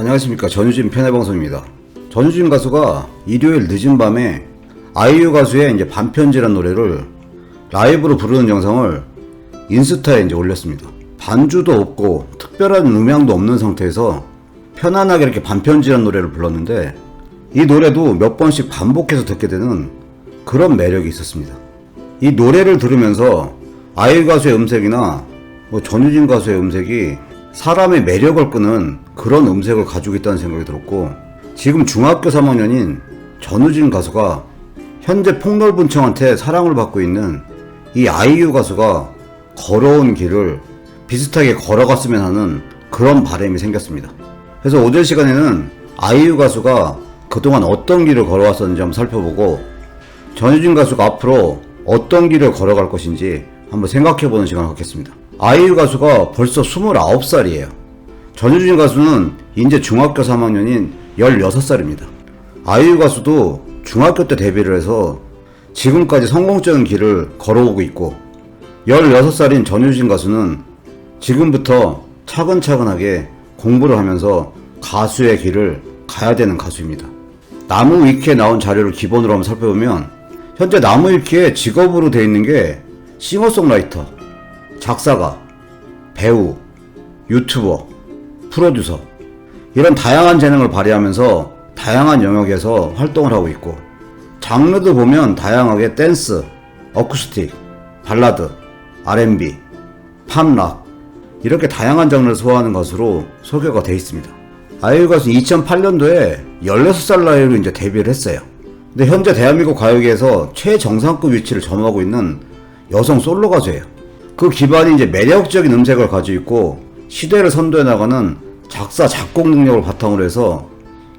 안녕하십니까 전유진 편의방송입니다. 전유진 가수가 일요일 늦은 밤에 아이유 가수의 이제 반편지란 노래를 라이브로 부르는 영상을 인스타에 이제 올렸습니다. 반주도 없고 특별한 음향도 없는 상태에서 편안하게 이렇게 반편지란 노래를 불렀는데 이 노래도 몇 번씩 반복해서 듣게 되는 그런 매력이 있었습니다. 이 노래를 들으면서 아이유 가수의 음색이나 뭐 전유진 가수의 음색이 사람의 매력을 끄는 그런 음색을 가지고 있다는 생각이 들었고 지금 중학교 3학년인 전우진 가수가 현재 폭넓은 청한테 사랑을 받고 있는 이 아이유 가수가 걸어온 길을 비슷하게 걸어갔으면 하는 그런 바람이 생겼습니다. 그래서 오늘 시간에는 아이유 가수가 그동안 어떤 길을 걸어왔었는지 한번 살펴보고 전유진 가수가 앞으로 어떤 길을 걸어갈 것인지 한번 생각해보는 시간을 갖겠습니다. 아이유 가수가 벌써 29살이에요. 전유진 가수는 이제 중학교 3학년인 16살입니다. 아이유 가수도 중학교 때 데뷔를 해서 지금까지 성공적인 길을 걸어오고 있고 16살인 전유진 가수는 지금부터 차근차근하게 공부를 하면서 가수의 길을 가야 되는 가수입니다. 나무 위키에 나온 자료를 기본으로 한번 살펴보면 현재 나무 위키에 직업으로 되어 있는 게 싱어송라이터, 작사가, 배우, 유튜버, 프로듀서 이런 다양한 재능을 발휘하면서 다양한 영역에서 활동을 하고 있고 장르도 보면 다양하게 댄스, 어쿠스틱, 발라드, R&B, 팝락 이렇게 다양한 장르를 소화하는 것으로 소개가 되어 있습니다. 아이유 가수 2008년도에 16살 나이로 이제 데뷔를 했어요. 근데 현재 대한민국 가요계에서 최정상급 위치를 점하고 있는 여성 솔로 가수예요. 그 기반이 이제 매력적인 음색을 가지고 있고 시대를 선도해 나가는 작사 작곡 능력을 바탕으로 해서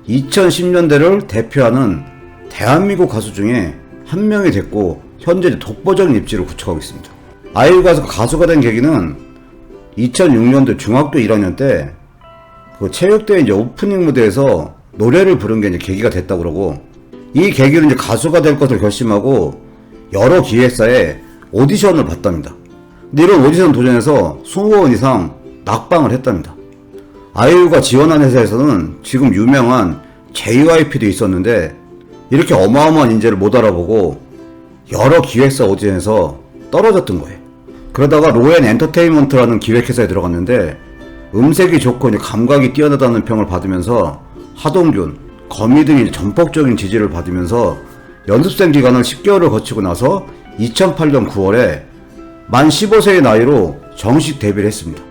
2010년대를 대표하는 대한민국 가수 중에 한 명이 됐고 현재 독보적인 입지를 구축하고 있습니다. 아이유 가수가 가수가 된 계기는 2006년도 중학교 1학년 때 그 체육대회 이제 오프닝 무대에서 노래를 부른 게 이제 계기가 됐다 그러고 이 계기로 이제 가수가 될 것을 결심하고 여러 기획사에 오디션을 봤답니다. 이런 오디션 도전에서 20번 이상 낙방을 했답니다. 아이유가 지원한 회사에서는 지금 유명한 JYP도 있었는데 이렇게 어마어마한 인재를 못 알아보고 여러 기획사 오디션에서 떨어졌던 거예요. 그러다가 로엔 엔터테인먼트라는 기획회사에 들어갔는데 음색이 좋고 감각이 뛰어나다는 평을 받으면서 하동균, 거미 등이 전폭적인 지지를 받으면서 연습생 기간을 10개월을 거치고 나서 2008년 9월에 만 15세의 나이로 정식 데뷔를 했습니다.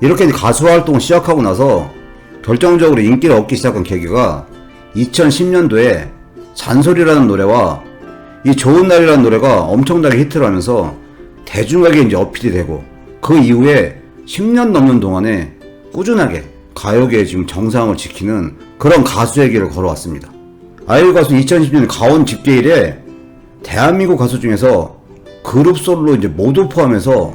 이렇게 가수 활동을 시작하고 나서 결정적으로 인기를 얻기 시작한 계기가 2010년도에 잔소리라는 노래와 이 좋은 날이라는 노래가 엄청나게 히트를 하면서 대중에게 이제 어필이 되고 그 이후에 10년 넘는 동안에 꾸준하게 가요계의 지금 정상을 지키는 그런 가수의 길을 걸어왔습니다. 아이유 가수 2010년 가온 집계일에 대한민국 가수 중에서 그룹 솔로 이제 모두 포함해서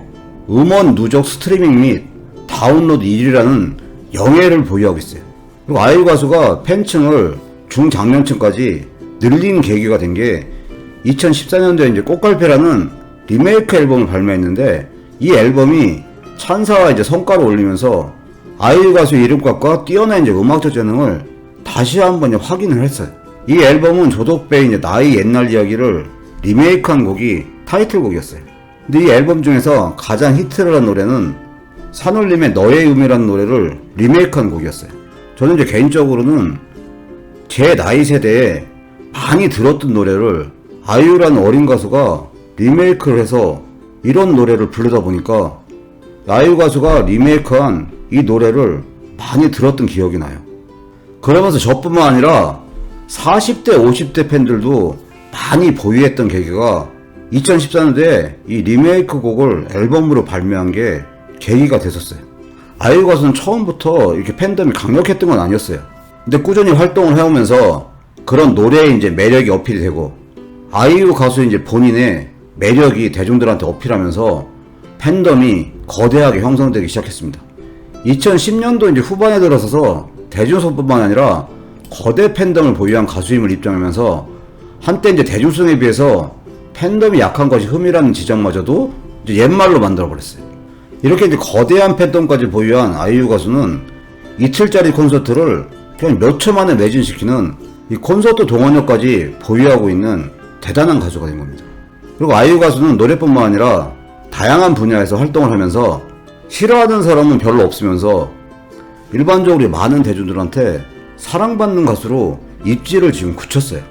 음원 누적 스트리밍 및 다운로드 1위라는 영예를 보유하고 있어요. 그리고 아이유 가수가 팬층을 중장년층까지 늘린 계기가 된 게 2014년도에 이제 꽃갈패라는 리메이크 앨범을 발매했는데 이 앨범이 찬사와 이제 성과를 올리면서 아이유 가수의 이름값과 뛰어난 이제 음악적 재능을 다시 한번 확인을 했어요. 이 앨범은 조덕배의 이제 나의 옛날 이야기를 리메이크한 곡이 타이틀곡이었어요. 근데 이 앨범 중에서 가장 히트를 한 노래는 산울림의 너의 음이라는 노래를 리메이크한 곡이었어요. 저는 이제 개인적으로는 제 나이 세대에 많이 들었던 노래를 아이유라는 어린 가수가 리메이크를 해서 이런 노래를 부르다 보니까 아이유 가수가 리메이크한 이 노래를 많이 들었던 기억이 나요. 그러면서 저뿐만 아니라 40대, 50대 팬들도 많이 보유했던 계기가 2014년도에 이 리메이크 곡을 앨범으로 발매한 게 계기가 됐었어요. 아이유 가수는 처음부터 이렇게 팬덤이 강력했던 건 아니었어요. 근데 꾸준히 활동을 해오면서 그런 노래에 이제 매력이 어필이 되고 아이유 가수 이제 본인의 매력이 대중들한테 어필하면서 팬덤이 거대하게 형성되기 시작했습니다. 2010년도 이제 후반에 들어서서 대중성뿐만 아니라 거대 팬덤을 보유한 가수임을 입증하면서 한때 이제 대중성에 비해서 팬덤이 약한 것이 흠이라는 지적마저도 옛말로 만들어 버렸어요. 이렇게 이제 거대한 팬덤까지 보유한 아이유 가수는 이틀짜리 콘서트를 그냥 몇 초 만에 매진시키는 이 콘서트 동원료까지 보유하고 있는 대단한 가수가 된 겁니다. 그리고 아이유 가수는 노래뿐만 아니라 다양한 분야에서 활동을 하면서 싫어하는 사람은 별로 없으면서 일반적으로 많은 대중들한테 사랑받는 가수로 입지를 지금 굳혔어요.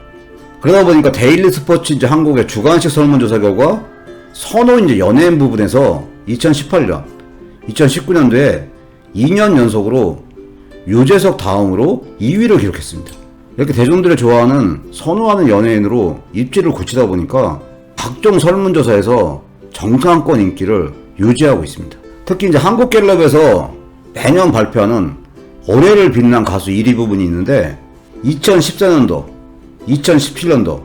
그러다 보니까 데일리 스포츠 이제 한국의 주관식 설문조사 결과 선호 이제 연예인 부분에서 2018년, 2019년도에 2년 연속으로 유재석 다음으로 2위를 기록했습니다. 이렇게 대중들이 좋아하는 선호하는 연예인으로 입지를 굳히다 보니까 각종 설문조사에서 정상권 인기를 유지하고 있습니다. 특히 이제 한국갤럽에서 매년 발표하는 올해를 빛난 가수 1위 부분이 있는데 2014년도, 2017년도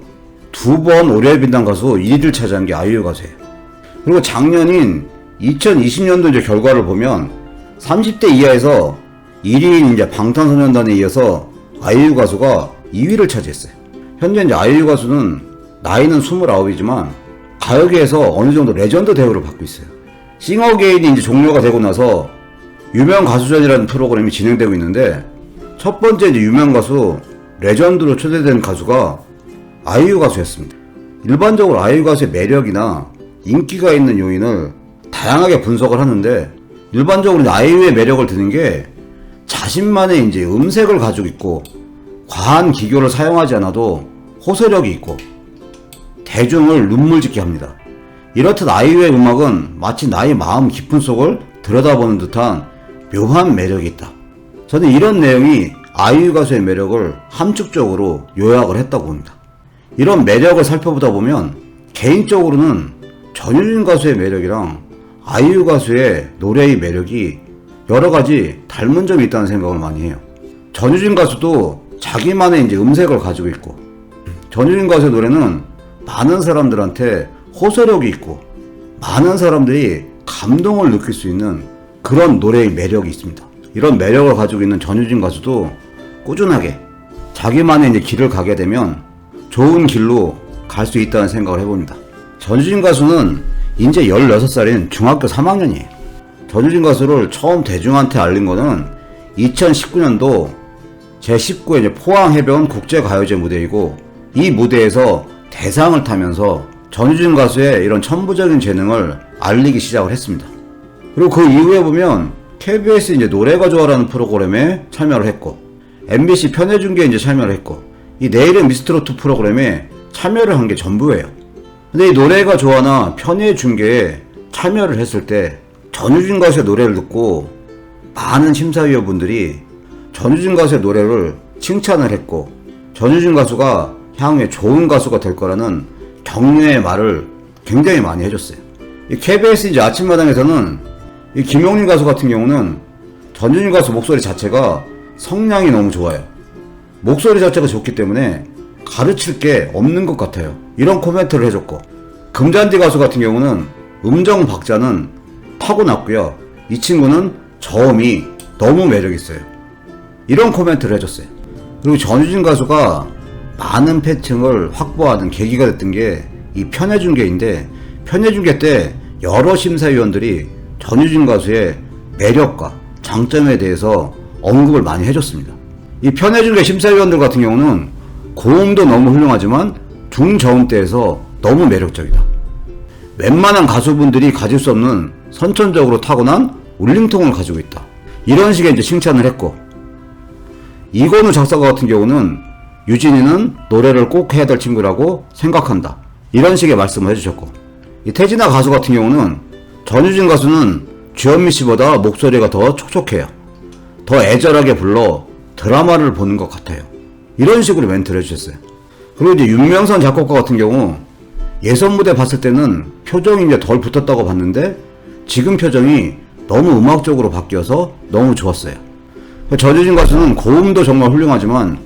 두번 올해를 빛난 가수 1위를 차지한 게 아이유 가수예요. 그리고 작년인 2020년도 이제 결과를 보면 30대 이하에서 1위인 이제 방탄소년단에 이어서 아이유 가수가 2위를 차지했어요. 현재 이제 아이유 가수는 나이는 29이지만 가요계에서 어느 정도 레전드 대우를 받고 있어요. 싱어게인이 이제 종료가 되고 나서 유명 가수전이라는 프로그램이 진행되고 있는데 첫 번째 이제 유명 가수 레전드로 초대된 가수가 아이유 가수였습니다. 일반적으로 아이유 가수의 매력이나 인기가 있는 요인을 다양하게 분석을 하는데 일반적으로 아이유의 매력을 드는 게 자신만의 이제 음색을 가지고 있고 과한 기교를 사용하지 않아도 호소력이 있고 대중을 눈물 짓게 합니다. 이렇듯 아이유의 음악은 마치 나의 마음 깊은 속을 들여다보는 듯한 묘한 매력이 있다. 저는 이런 내용이 아이유 가수의 매력을 함축적으로 요약을 했다고 봅니다. 이런 매력을 살펴보다 보면 개인적으로는 전유진 가수의 매력이랑 아이유 가수의 노래의 매력이 여러 가지 닮은 점이 있다는 생각을 많이 해요. 전유진 가수도 자기만의 이제 음색을 가지고 있고 전유진 가수의 노래는 많은 사람들한테 호소력이 있고 많은 사람들이 감동을 느낄 수 있는 그런 노래의 매력이 있습니다. 이런 매력을 가지고 있는 전유진 가수도 꾸준하게 자기만의 이제 길을 가게 되면 좋은 길로 갈 수 있다는 생각을 해봅니다. 전유진 가수는 이제 16살인 중학교 3학년이에요. 전유진 가수를 처음 대중한테 알린 거는 2019년도 제19회 이제 포항해변 국제가요제 무대이고 이 무대에서 대상을 타면서 전유진 가수의 이런 천부적인 재능을 알리기 시작을 했습니다. 그리고 그 이후에 보면 KBS 이제 노래가 좋아라는 프로그램에 참여를 했고 MBC 편의 중계에 이제 참여를 했고 이 내일의 미스트로트 프로그램에 참여를 한 게 전부예요. 근데 이 노래가 좋아나 편의 중계에 참여를 했을 때 전유진 가수의 노래를 듣고 많은 심사위원분들이 전유진 가수의 노래를 칭찬을 했고 전유진 가수가 향후에 좋은 가수가 될 거라는 격려의 말을 굉장히 많이 해줬어요. 이 KBS 이제 아침마당에서는 이 김용민 가수 같은 경우는 전유진 가수 목소리 자체가 성량이 너무 좋아요. 목소리 자체가 좋기 때문에 가르칠 게 없는 것 같아요. 이런 코멘트를 해줬고 금잔디 가수 같은 경우는 음정 박자는 타고났고요. 이 친구는 저음이 너무 매력 있어요. 이런 코멘트를 해줬어요. 그리고 전유진 가수가 많은 팬층을 확보하는 계기가 됐던 게 이 편해중계인데 편해중계 때 여러 심사위원들이 전유진 가수의 매력과 장점에 대해서 언급을 많이 해줬습니다. 이 편해중계 심사위원들 같은 경우는 고음도 너무 훌륭하지만 중저음대에서 너무 매력적이다. 웬만한 가수분들이 가질 수 없는 선천적으로 타고난 울림통을 가지고 있다. 이런 식의 이제 칭찬을 했고 이건우 작사가 같은 경우는 유진이는 노래를 꼭 해야 될 친구라고 생각한다. 이런 식의 말씀을 해주셨고 이 태진아 가수 같은 경우는 전유진 가수는 주현미 씨보다 목소리가 더 촉촉해요. 더 애절하게 불러 드라마를 보는 것 같아요. 이런 식으로 멘트를 해주셨어요. 그리고 이제 윤명선 작곡가 같은 경우 예선 무대 봤을 때는 표정이 이제 덜 붙었다고 봤는데 지금 표정이 너무 음악적으로 바뀌어서 너무 좋았어요. 전유진 가수는 고음도 정말 훌륭하지만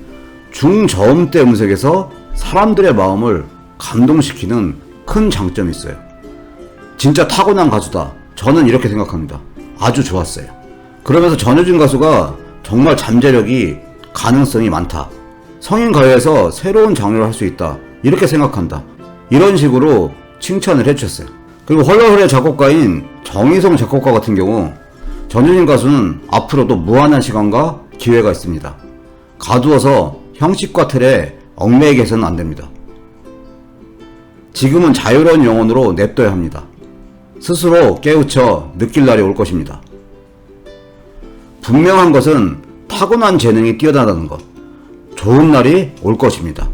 중저음대 음색에서 사람들의 마음을 감동시키는 큰 장점이 있어요. 진짜 타고난 가수다. 저는 이렇게 생각합니다. 아주 좋았어요. 그러면서 전효진 가수가 정말 잠재력이 가능성이 많다. 성인 가요에서 새로운 장르를 할 수 있다. 이렇게 생각한다. 이런 식으로 칭찬을 해주셨어요. 그리고 헐러헐의 작곡가인 정희성 작곡가 같은 경우 전유진 가수는 앞으로도 무한한 시간과 기회가 있습니다. 가두어서 형식과 틀에 얽매이게서는 안 됩니다. 지금은 자유로운 영혼으로 냅둬야 합니다. 스스로 깨우쳐 느낄 날이 올 것입니다. 분명한 것은 타고난 재능이 뛰어나다는 것. 좋은 날이 올 것입니다.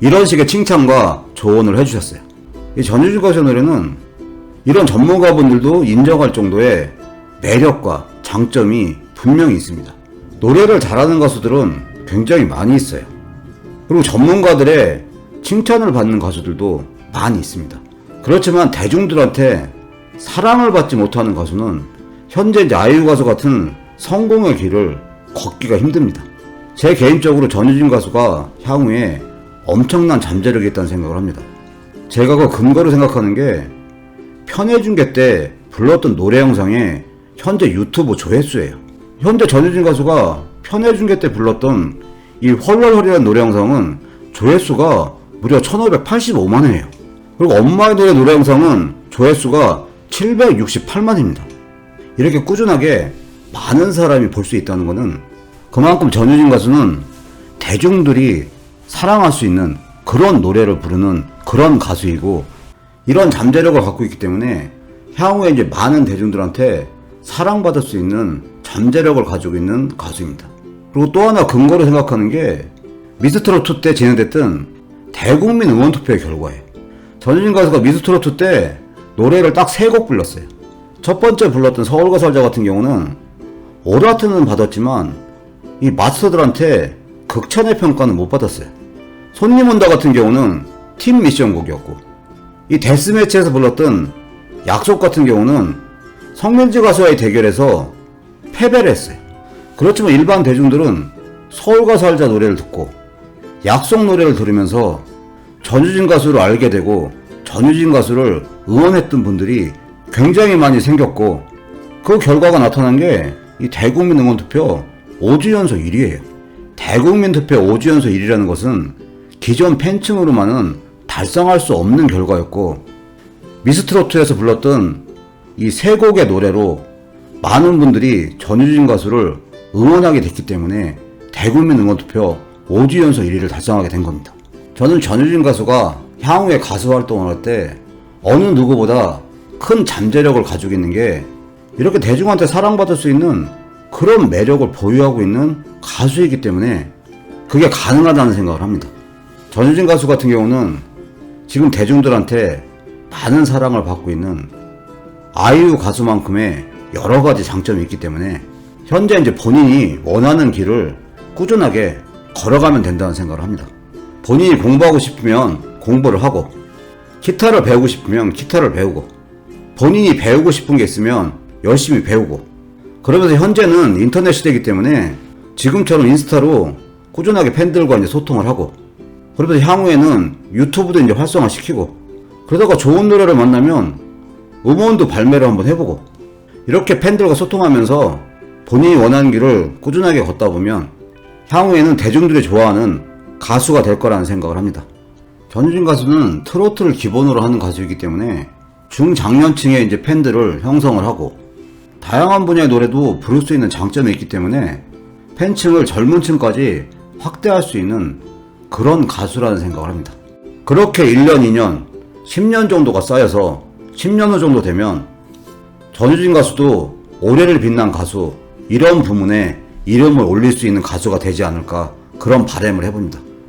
이런 식의 칭찬과 조언을 해주셨어요. 이 전유진 가수의 노래는 이런 전문가분들도 인정할 정도의 매력과 장점이 분명히 있습니다. 노래를 잘하는 가수들은 굉장히 많이 있어요. 그리고 전문가들의 칭찬을 받는 가수들도 많이 있습니다. 그렇지만 대중들한테 사랑을 받지 못하는 가수는 현재 아이유 가수 같은 성공의 길을 걷기가 힘듭니다. 제 개인적으로 전유진 가수가 향후에 엄청난 잠재력이 있다는 생각을 합니다. 제가 그 근거로 생각하는 게 편해준개 때 불렀던 노래 영상에 현재 유튜브 조회수예요. 현재 전유진 가수가 편해준개 때 불렀던 이 헐헐헐이라는 노래 영상은 조회수가 무려 1585만이에요. 그리고 엄마의 노래 노래 영상은 조회수가 768만입니다. 이렇게 꾸준하게 많은 사람이 볼 수 있다는 것은 그만큼 전유진 가수는 대중들이 사랑할 수 있는 그런 노래를 부르는 그런 가수이고 이런 잠재력을 갖고 있기 때문에 향후에 이제 많은 대중들한테 사랑받을 수 있는 잠재력을 가지고 있는 가수입니다. 그리고 또 하나 근거로 생각하는 게 미스트롯2 때 진행됐던 대국민 응원투표의 결과예요. 전유진 가수가 미스트롯2 때 노래를 딱 세 곡 불렀어요. 첫 번째 불렀던 서울가 살자 같은 경우는 오라트는 받았지만 이 마스터들한테 극찬의 평가는 못 받았어요. 손님 온다 같은 경우는 팀 미션 곡이었고 이 데스매치에서 불렀던 약속 같은 경우는 성민지 가수와의 대결에서 패배를 했어요. 그렇지만 일반 대중들은 서울가 살자 노래를 듣고 약속 노래를 들으면서 전유진 가수를 알게 되고 전유진 가수를 응원했던 분들이 굉장히 많이 생겼고 그 결과가 나타난 게 이 대국민 응원 투표 5주 연속 1위예요. 대국민 투표 5주 연속 1위라는 것은 기존 팬층으로만은 달성할 수 없는 결과였고 미스트로트에서 불렀던 이 세 곡의 노래로 많은 분들이 전유진 가수를 응원하게 됐기 때문에 대국민 응원 투표 5주 연속 1위를 달성하게 된 겁니다. 저는 전유진 가수가 향후에 가수 활동을 할 때 어느 누구보다 큰 잠재력을 가지고 있는 게 이렇게 대중한테 사랑받을 수 있는 그런 매력을 보유하고 있는 가수이기 때문에 그게 가능하다는 생각을 합니다. 전유진 가수 같은 경우는 지금 대중들한테 많은 사랑을 받고 있는 아이유 가수만큼의 여러 가지 장점이 있기 때문에 현재 이제 본인이 원하는 길을 꾸준하게 걸어가면 된다는 생각을 합니다. 본인이 공부하고 싶으면 공부를 하고, 기타를 배우고 싶으면 기타를 배우고, 본인이 배우고 싶은 게 있으면 열심히 배우고, 그러면서 현재는 인터넷 시대이기 때문에 지금처럼 인스타로 꾸준하게 팬들과 이제 소통을 하고, 그러면서 향후에는 유튜브도 이제 활성화 시키고, 그러다가 좋은 노래를 만나면 음원도 발매를 한번 해보고, 이렇게 팬들과 소통하면서 본인이 원하는 길을 꾸준하게 걷다 보면 향후에는 대중들이 좋아하는 가수가 될 거라는 생각을 합니다. 전유진 가수는 트로트를 기본으로 하는 가수이기 때문에 중장년층의 이제 팬들을 형성을 하고 다양한 분야의 노래도 부를 수 있는 장점이 있기 때문에 팬층을 젊은 층까지 확대할 수 있는 그런 가수라는 생각을 합니다. 그렇게 1년, 2년, 10년 정도가 쌓여서 10년 후 정도 되면 전유진 가수도 올해를 빛난 가수 이런 부문에 이름을 올릴 수 있는 가수가 되지 않을까 그런 바람을 해봅니다.